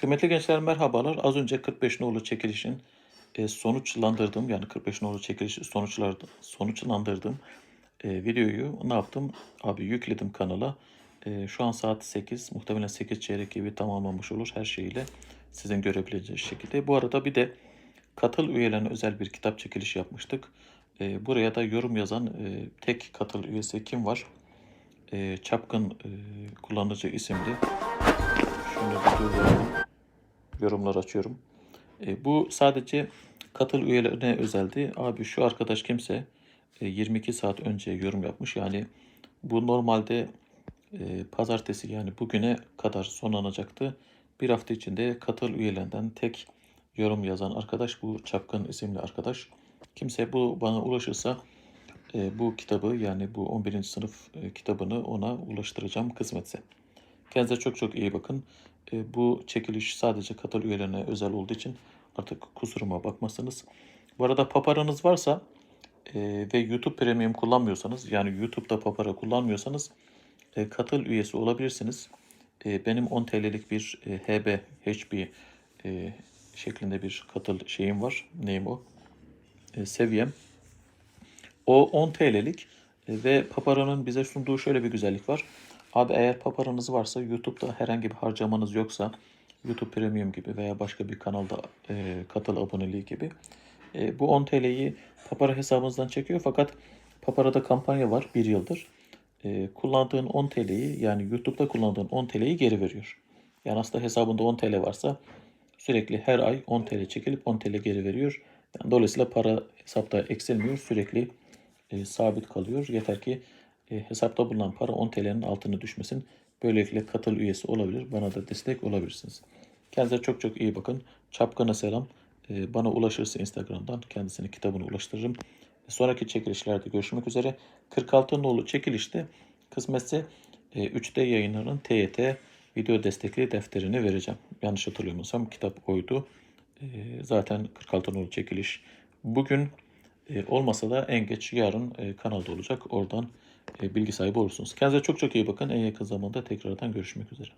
Kıymetli gençler merhabalar. Az önce 45 nolu çekilişin e, sonuçlandırdığım yani 45 nolu çekilişi sonuçlar sonuçlandırdığım e, videoyu ne yaptım? Abi yükledim kanala. E, şu an saat 8. Muhtemelen 8 çeyrek gibi tamamlanmış olur her şeyiyle. Sizin görebileceğiniz şekilde. Bu arada bir de katıl üyelerine özel bir kitap çekilişi yapmıştık. Buraya da yorum yazan tek katıl üyesi kim var? Çapkın kullanıcı isimli. Şunu bir durduralım yorumlar açıyorum. E, bu sadece katıl üyelerine özeldi. Abi şu arkadaş kimse e, 22 saat önce yorum yapmış. Yani bu normalde e, pazartesi yani bugüne kadar sonlanacaktı. Bir hafta içinde katıl üyelerinden tek yorum yazan arkadaş bu Çapkın isimli arkadaş. Kimse bu bana ulaşırsa e, bu kitabı yani bu 11. sınıf e, kitabını ona ulaştıracağım kısmetse. Kendinize çok çok iyi bakın. E, bu çekiliş sadece katıl üyelerine özel olduğu için artık kusuruma bakmasınız. Bu arada paparanız varsa e, ve YouTube Premium kullanmıyorsanız yani YouTube'da papara kullanmıyorsanız e, katıl üyesi olabilirsiniz. E, benim 10 TL'lik bir HB, HB şeklinde bir katıl şeyim var. Neyim o? Seviyem. O 10 TL'lik ve Papara'nın bize sunduğu şöyle bir güzellik var. Abi eğer Papara'nız varsa YouTube'da herhangi bir harcamanız yoksa YouTube Premium gibi veya başka bir kanalda e, katıl aboneliği gibi e, bu 10 TL'yi Papara hesabınızdan çekiyor fakat Papara'da kampanya var bir yıldır. E, kullandığın 10 TL'yi yani YouTube'da kullandığın 10 TL'yi geri veriyor. Yani aslında hesabında 10 TL varsa sürekli her ay 10 TL çekilip 10 TL geri veriyor. Yani dolayısıyla para hesapta eksilmiyor. Sürekli e, sabit kalıyor. Yeter ki e, hesapta bulunan para 10 TL'nin altına düşmesin. Böylelikle katıl üyesi olabilir. Bana da destek olabilirsiniz. Kendinize çok çok iyi bakın. Çapkına selam. E, bana ulaşırsa Instagram'dan kendisine kitabını ulaştırırım. E, sonraki çekilişlerde görüşmek üzere. 46 nolu çekilişte kısmetse e, 3D yayınlarının TYT video destekli defterini vereceğim. Yanlış hatırlamıyorsam kitap oydu. Zaten 46 nolu çekiliş bugün olmasa da en geç yarın kanalda olacak. Oradan bilgi sahibi olursunuz. Kendinize çok çok iyi bakın. En yakın zamanda tekrardan görüşmek üzere.